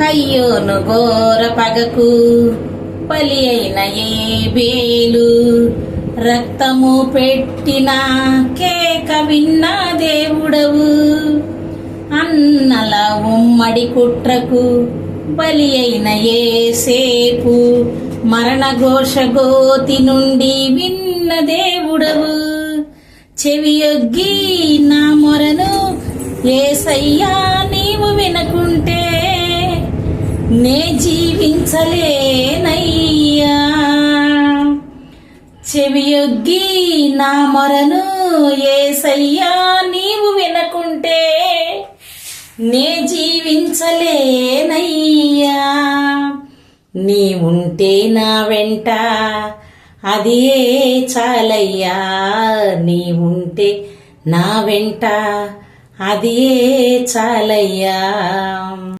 కయ్యోను ఘోర పగకు బలి అయిన ఏ బేలు రక్తము పెట్టిన కేక విన్న దేవుడవు. అన్నల ఉమ్మడి కుట్రకు బలి అయిన ఏ సేపు మరణ ఘోష గోతి నుండి విన్న దేవుడవు. చెవియొగ్గి నా మొరను ఏసయ్యా నే జీవించలేనయ్యా. చెవియొగ్గి నా మొరను ఏసయ్యా నీవు వినకుంటే నే జీవించలేనయ్యా. నీ ఉంటే నా వెంట అది ఏ చాలయ్యా. నీ ఉంటే నా వెంట అది ఏ చాలయ్యా.